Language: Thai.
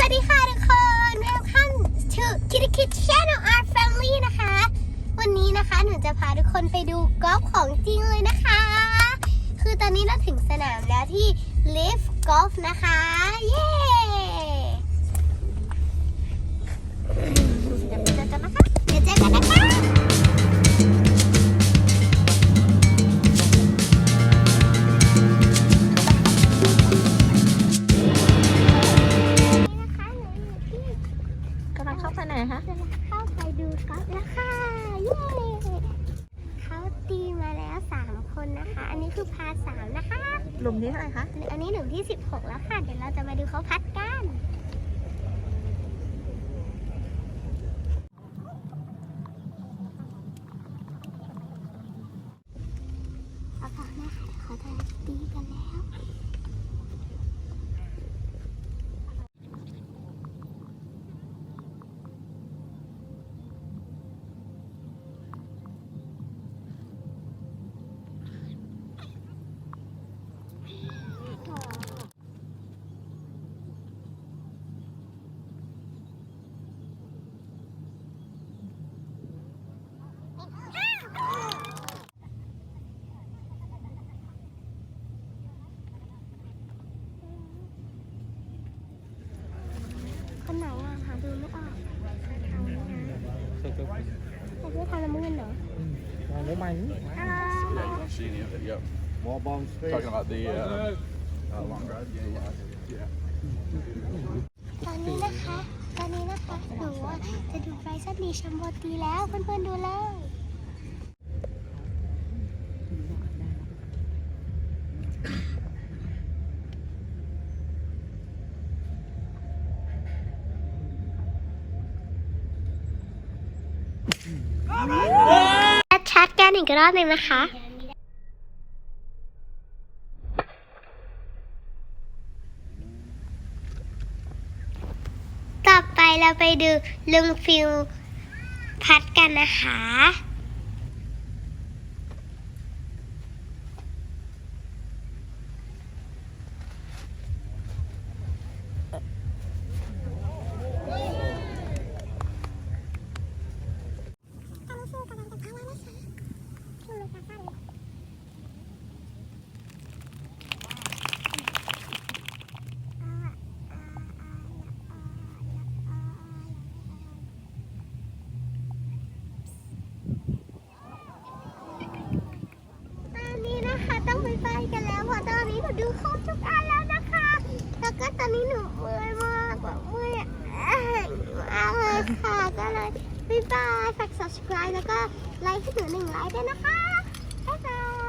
วัสดีค่ะทุกคน Welcome to Kitty Kid Channel Our Family นะคะ วันนี้นะคะหนูจะพาทุกคนไปดูกอล์ฟของจริงเลยนะคะ คือตอนนี้เราถึงสนามแล้วที่ Live Golf นะคะ นคะจะเข้าไปดูกอล์ฟแล้วค่ะเย้เขาตีมาแล้วสามคนนะคะ อันนี้คือพาสามนะคะ หลุมที่เท่าไหร่คะ อันนี้หนึ่งที่สิบหกแล้วค่ะ เดี๋ยวเราจะมาดูเขาพัดกัน เอาก่อนนะคะเดี๋ยวเขาจะตีกันแล้ว คนไหนอะหาดูไม่ออกทางนี้นะ แต่คือทางน้ำเงินเหรอรู้ไหม Yeah, seen it. Yep. Wall bomb space. Talking about the uh, uh, long ride. Yeah, yeah, yeah. ตอนนี้นะคะ ตอนนี้นะคะ หนูว่าจะดูไบรซันดีแชมโบตีแล้ว เพื่อนๆดูเลย ชัดกันอีกรอบหนึ่งนะคะต่อไปเราไปดูลุงฟิลพัดกันนะคะ ตอนนี้นะคะต้องไปไปกันแล้วเพราะตอนนี้หนู ดูครบทุกอันแล้วนะคะ แล้วก็ตอนนี้หนูเมื่อยมากแบบเมื่อยมากเลยค่ะ ก็เลยบ๊ายบายฝาก subscribe แล้วก็ไลค์ให้หนูหนึ่งไลค์ด้วยนะคะบ๊ายบาย